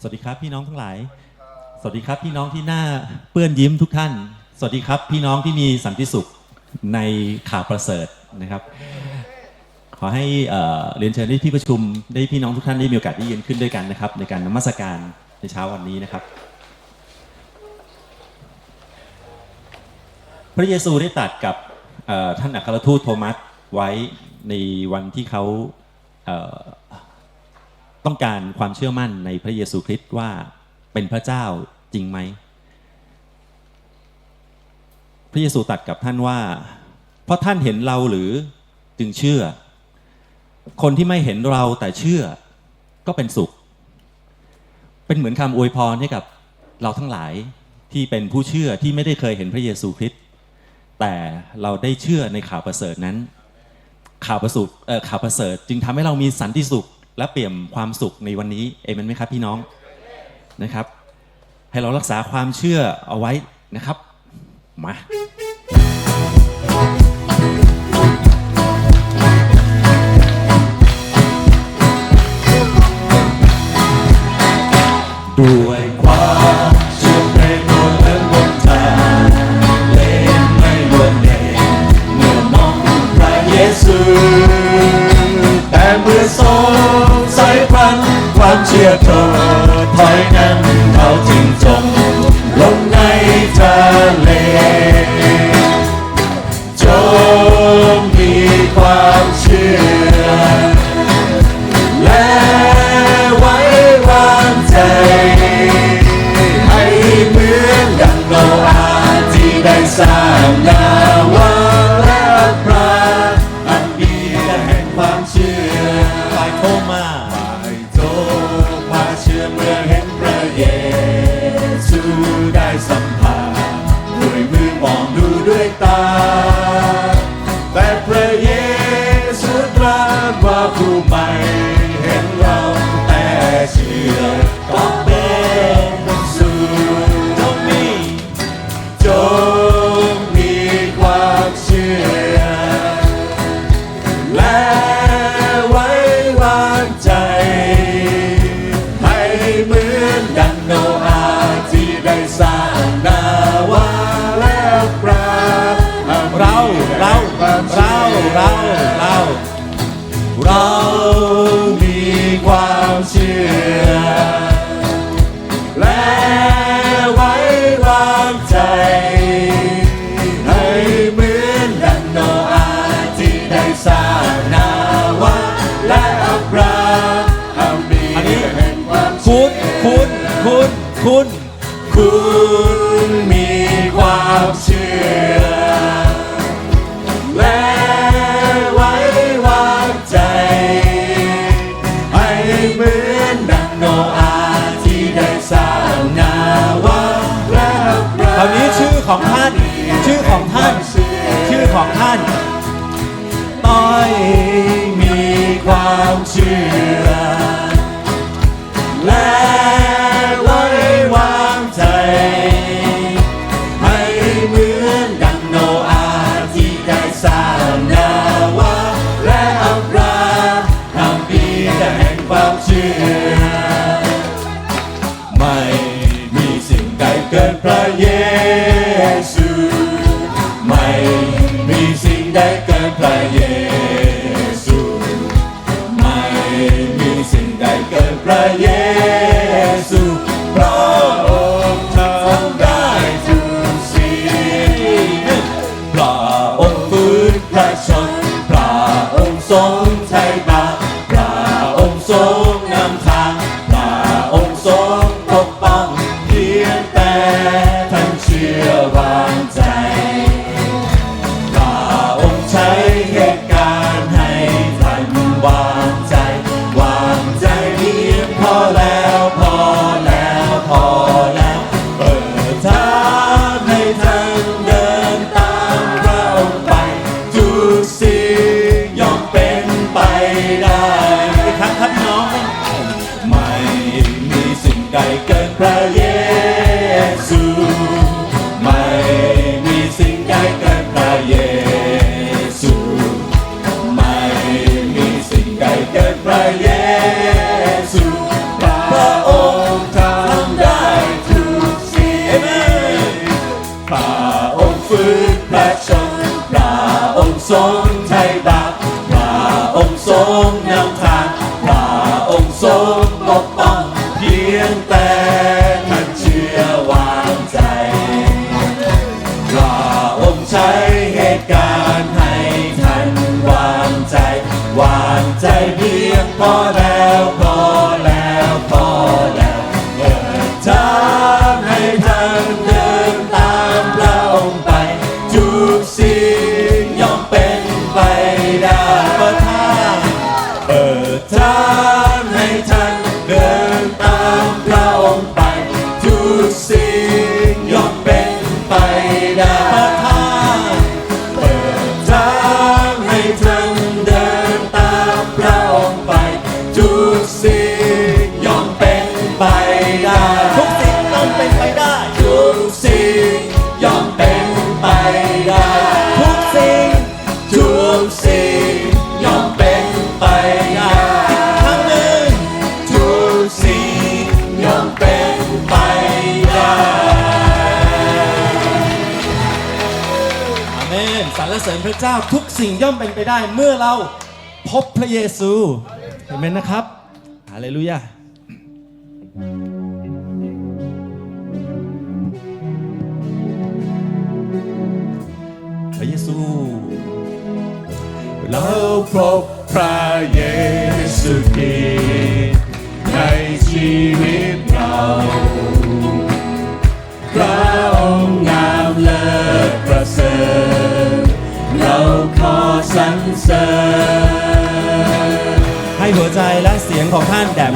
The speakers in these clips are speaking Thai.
สวัสดีครับพี่น้องทั้งหลาย สวัสดีครับพี่น้องที่หน้าเปื้อนยิ้มทุกท่าน สวัสดีครับพี่น้องที่มีสันติสุขในข่าวประเสริฐนะครับ ขอให้เเรียนเชิญที่ที่ประชุมได้พี่น้องทุกท่านได้มีโอกาสได้ยืนขึ้นด้วยกันนะครับ ในการนมัสการในเช้าวันนี้นะครับ พระเยซูได้ตรัสกับท่านอัครทูตโทมัสไว้ในวันที่เขา ต้องการความเชื่อมั่นในพระเยซูคริสต์ว่าเป็นพระเจ้าจริงไหม พระเยซูตรัสกับท่านว่า เพราะท่านเห็นเราหรือจึงเชื่อ คนที่ไม่เห็นเราแต่เชื่อก็เป็นสุข เป็นเหมือนคำอวยพรให้กับเราทั้งหลายที่เป็นผู้เชื่อที่ไม่ได้เคยเห็นพระเยซูคริสต์แต่เราได้เชื่อในข่าวประเสริฐนั้น ข่าวประสุเอ่อข่าวประเสริฐจึงทำให้เรามีสันติสุข และเปี่ยมความสุขในวันนี้เอเมนไหมครับพี่น้องนะครับ ให้เรารักษาความเชื่อเอาไว้นะครับ มาด้วย เชื่อเธอถอยนั้นเขาจึงจมลงในทะเล ท่าน ต้อยมีความเชื่อ ฟึ้นพระชนพระองค์ทรง สิ่งย่อมเป็นไปได้เมื่อเราพบพระเยซู เห็นไหมนะครับฮาเลลูยาพระเยซู เราพบพระเยซูคริสต์ในชีวิต สรรเสริญให้หัวใจและเสียงของท่านแด่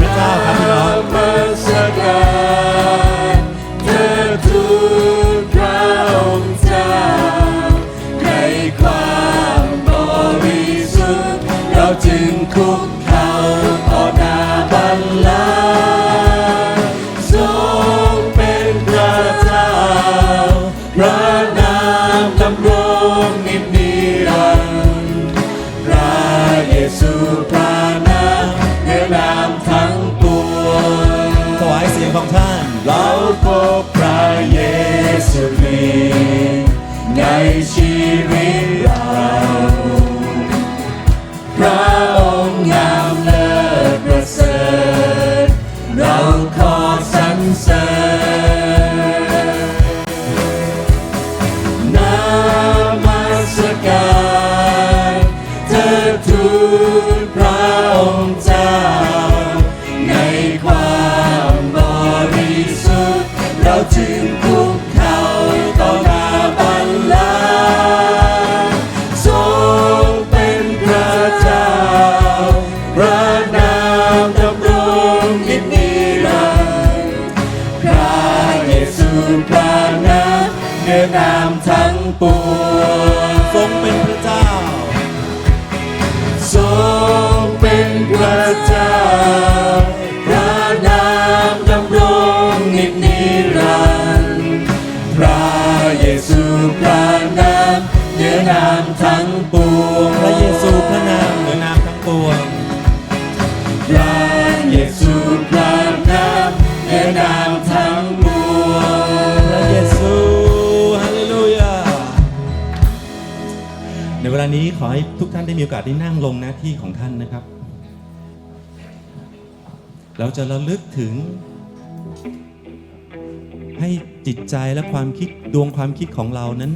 ลานี้ขอให้ทุกท่านได้มีโอกาสได้นั่งลงหน้าที่ของท่านนะครับ เราจะระลึกถึง ให้จิตใจและความคิดดวงความคิดของเรานั้น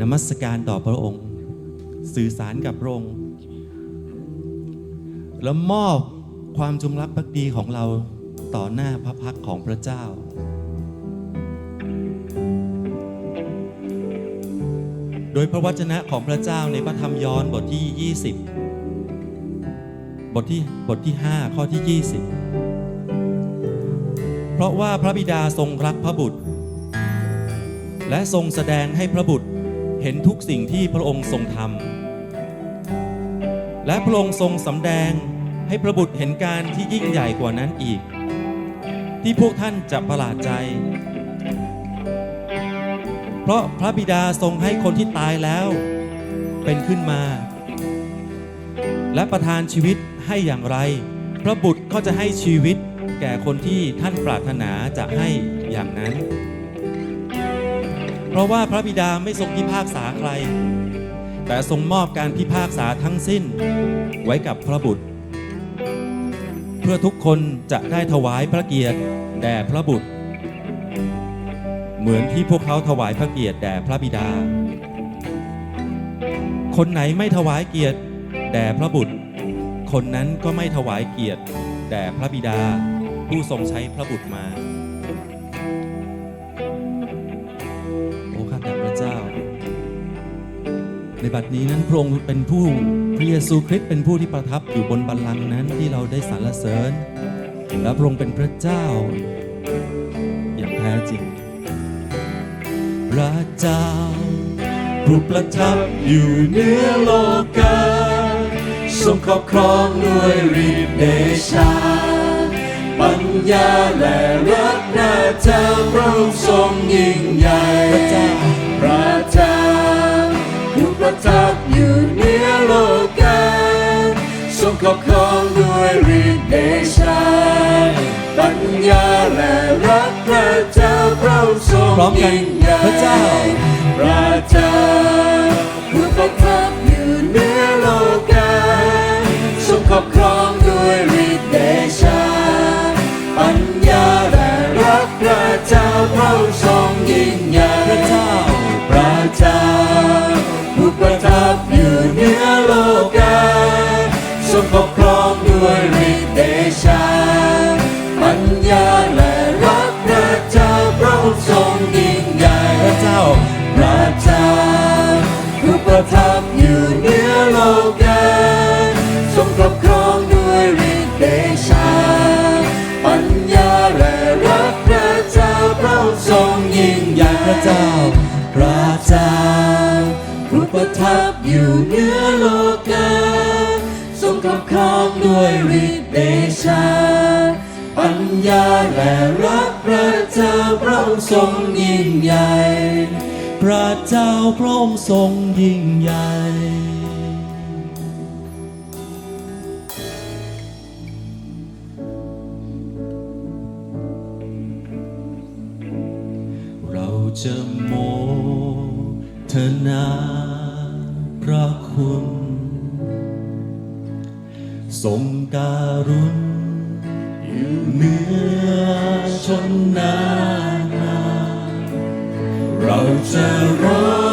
นมัสการต่อพระองค์ สื่อสารกับพระองค์แล้วมอบความจงรักภักดีของเราต่อหน้าพระพักของพระเจ้า โดยพระวจนะของพระเจ้าในพระธรรมยอห์นบทที่ 20 บทที่บทที่ 5 ข้อที่ 20 เพราะว่าพระบิดาทรงรักพระบุตร และทรงแสดงให้พระบุตรเห็นทุกสิ่งที่พระองค์ทรงทำและพระองค์ทรงสำแดงให้พระบุตรเห็นการที่ยิ่งใหญ่กว่านั้นอีก ที่พวกท่านจะประหลาดใจ เพราะพระบิดาทรงให้คนที่ตายแล้ว เป็นขึ้นมา และประทานชีวิตให้อย่างไร พระบุตรก็จะให้ชีวิตแก่คนที่ท่านปรารถนาจะให้อย่างนั้น เพราะว่าพระบิดาไม่ทรงพิพากษาใคร แต่ทรงมอบการพิพากษาทั้งสิ้น ไว้กับพระบุตร เพื่อทุกคนจะได้ถวายพระเกียรติแด่พระบุตร เหมือนที่พวกเขาถวายพระเกียรติแด่พระบิดา คนไหนไม่ถวายเกียรติแด่พระบุตร คนนั้นก็ไม่ถวายเกียรติแด่พระบิดา ผู้ทรงใช้พระบุตรมา โอ้ข้าแต่พระเจ้า ในบัดนี้นั้นพระองค์เป็นผู้พระเยซูคริสต์เป็นผู้ที่ประทับอยู่บนบัลลังก์นั้นที่เราได้สรรเสริญ และพระองค์เป็นพระเจ้าอย่างแท้จริง ระเจ้าผู้ประทับอยู่เหนือโลกาทรงครอบครองด้วยฤทธิเดชา ปัญญาและรักพระเจ้าพระองค์ทรงยิ่งใหญ่พระเจ้าผู้ประทับอยู่เหนือโลกาทรงครอบครองด้วยฤทธิเดชา ญญาและรักพระเจ้าพระองค์ทรงพร้อมกันยิ่งใหญ่พระเจ้าพระเจ้าผู้ประทับอยู่เหนือโลกาทรงครอบครองด้วยฤทธิ์เดชา ปัญญาและรักพระเจ้าพระองค์ทรงยิ่งใหญ่พระเจ้าพระเจ้าผู้ประทับ ทรงยิ่งใหญ่พระเจ้าพระเจ้าผู้ประทับอยู่เหนือโลกาทรงปกครองด้วยฤทธิเดชา ปัญญาและรักพระเจ้าพระองค์ทรงยิ่งใหญ่พระเจ้าพระเจ้าผู้ประทับอยู่เหนือโลกาทรงครอบครองด้วยฤทธิเดชา ญาและรักพระเจ้าพระองค์ทรงยิ่งใหญ่ พระเจ้าพระองค์ทรงยิ่งใหญ่เราจะโมทนาพระคุณ ทรงการุณ อยู่เหนือชนนานาเราจะรอ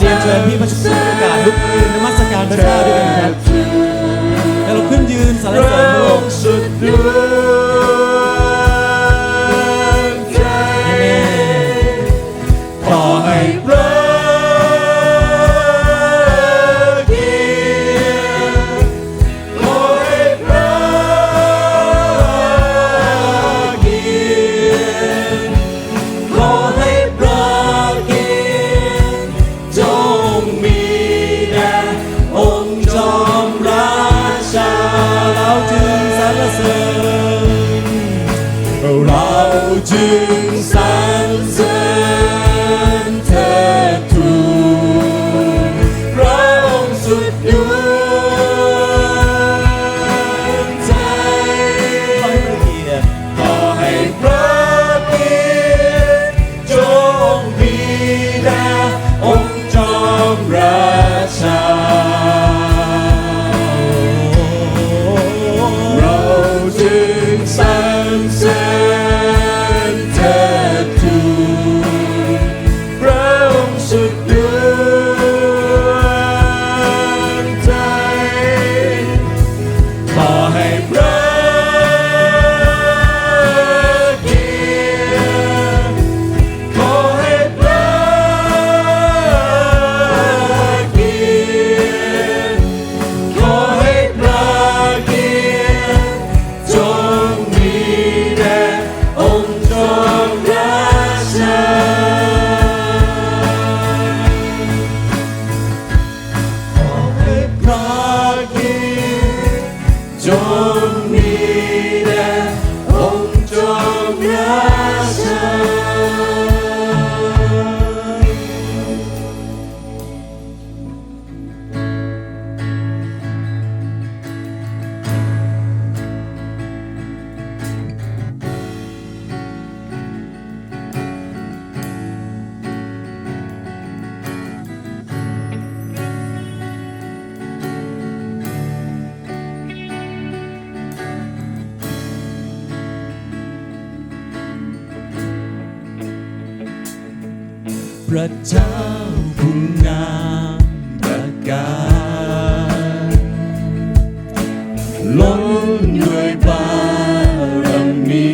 เรียนเชิญพี่พระชุนประกาศลุกขึ้นนมัสการพระเจ้าด้วยกันครับแล้วเราขึ้นยืนสรรเสริญพระองค์สุดดว พระเจ้าผู้งามประกาศล้นด้วยบารมี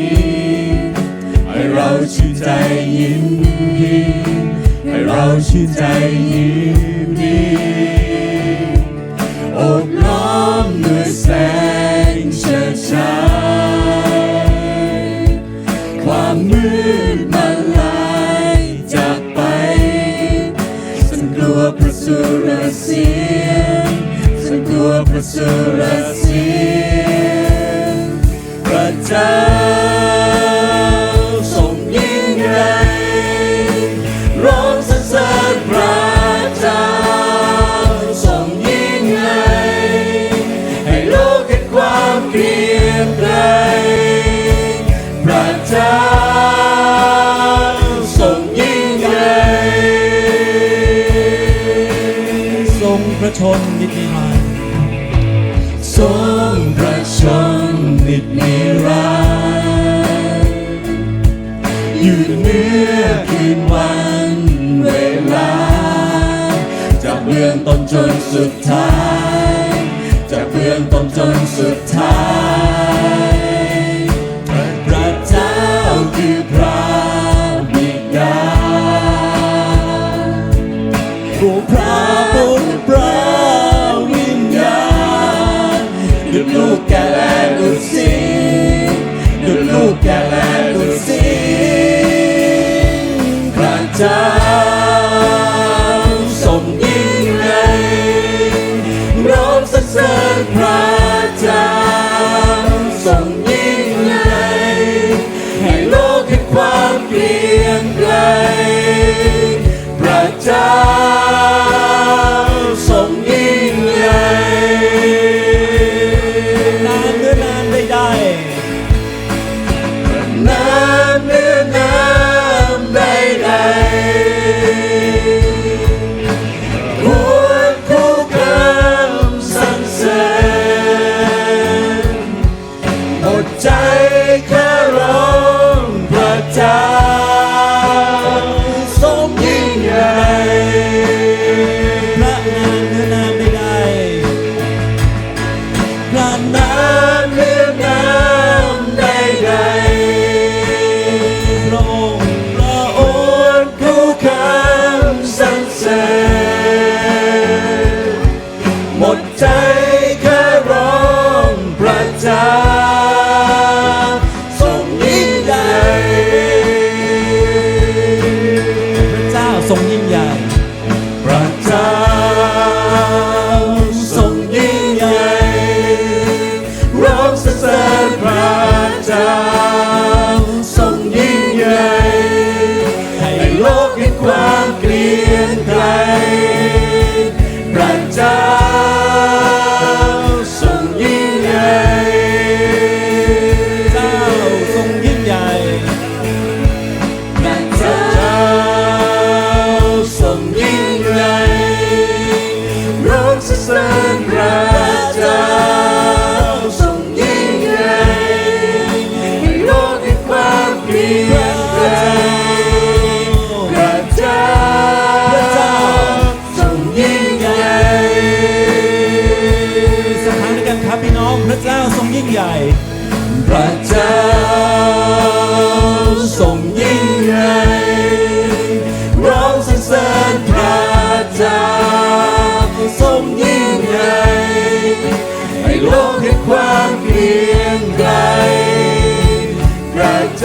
ให้เราชื่นใจยิ้มดีให้เราชื่นใจยิ้มดีอบล้อมด้วยแสงเชิดชา สุรเสียงพระเจ้าทรงยิ่งใหญ่ร้องสรรเสริญพระเจ้าทรงยิ่งใหญ่ให้โลกเห็นความเกลียดไกรพระเจ้าทรงยิ่งใหญ่ทรงพระชนินดี of time. เ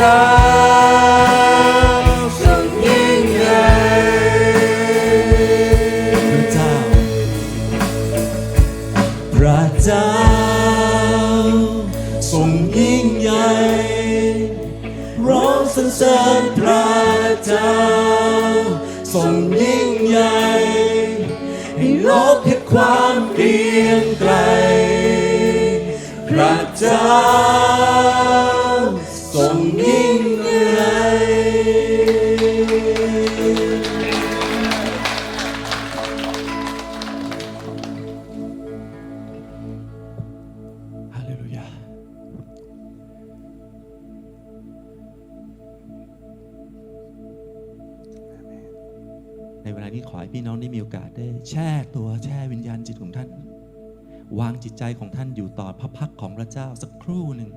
ร ในเวลานี้ขอให้พี่น้องได้มีโอกาสได้ แช่ตัวแช่วิญญาณจิตของท่าน วางจิตใจของท่านอยู่ต่อพระพักของพระเจ้าสักครู่หนึ่ง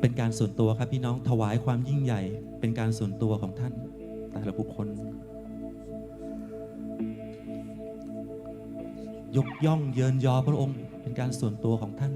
เป็นการส่วนตัวครับพี่น้องถวายความยิ่งใหญ่ เป็นการส่วนตัวของท่าน แต่ละบุคคล ยกย่องเยินยอพระองค์ เป็นการส่วนตัวของท่าน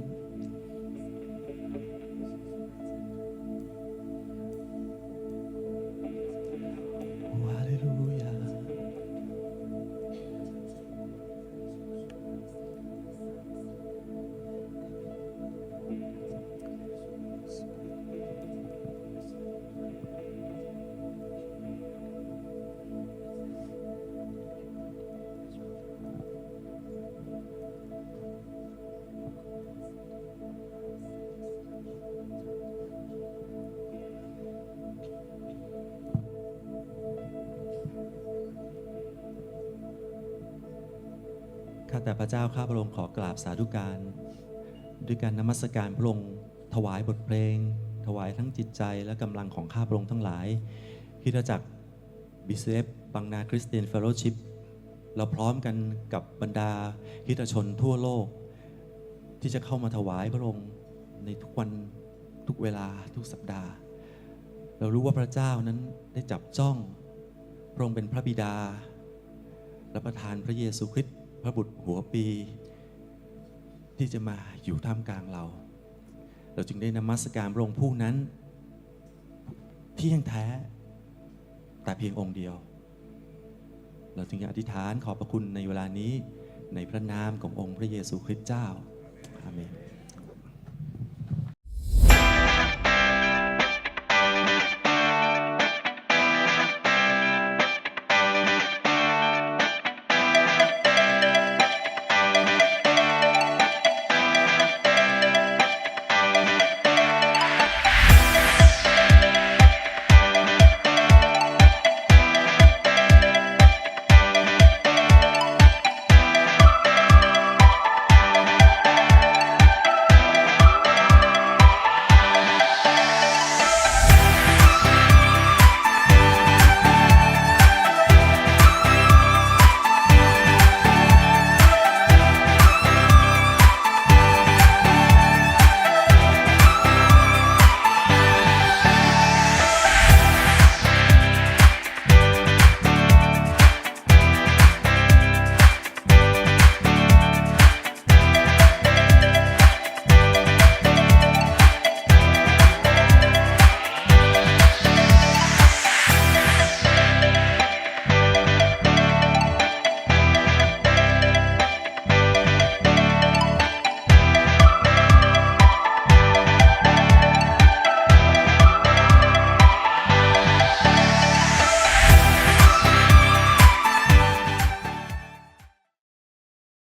าแต่พระเจ้าข้าพระองค์ขอกราบสาธุการ ด้วยการนมัสการพระองค์ถวายบทเพลง ถวายทั้งจิตใจและกำลังของข้าพระองค์ทั้งหลายคริดจักบิเซฟบังนาคริสเตียนเฟโลชิพเราพร้อมกันกับบรรดาคริสตชนทั่วโลก ที่จะเข้ามาถวายพระองค์ในทุกวันทุกเวลาทุกสัปดาห์ เรารู้ว่าพระเจ้านั้นได้จับจ้องพระองค์เป็นพระบิดาและประทานพระเยซูคริสต์ พระบุตรหัวปี ที่จะมาอยู่ท่ามกลางเรา เราจึงได้นมัสการพระองค์ผู้นั้นที่ยังแท้ แต่เพียงองค์เดียว เราจึงอธิษฐานขอบพระคุณในเวลานี้ในพระนามขององค์พระเยซูคริสต์เจ้าอาเมน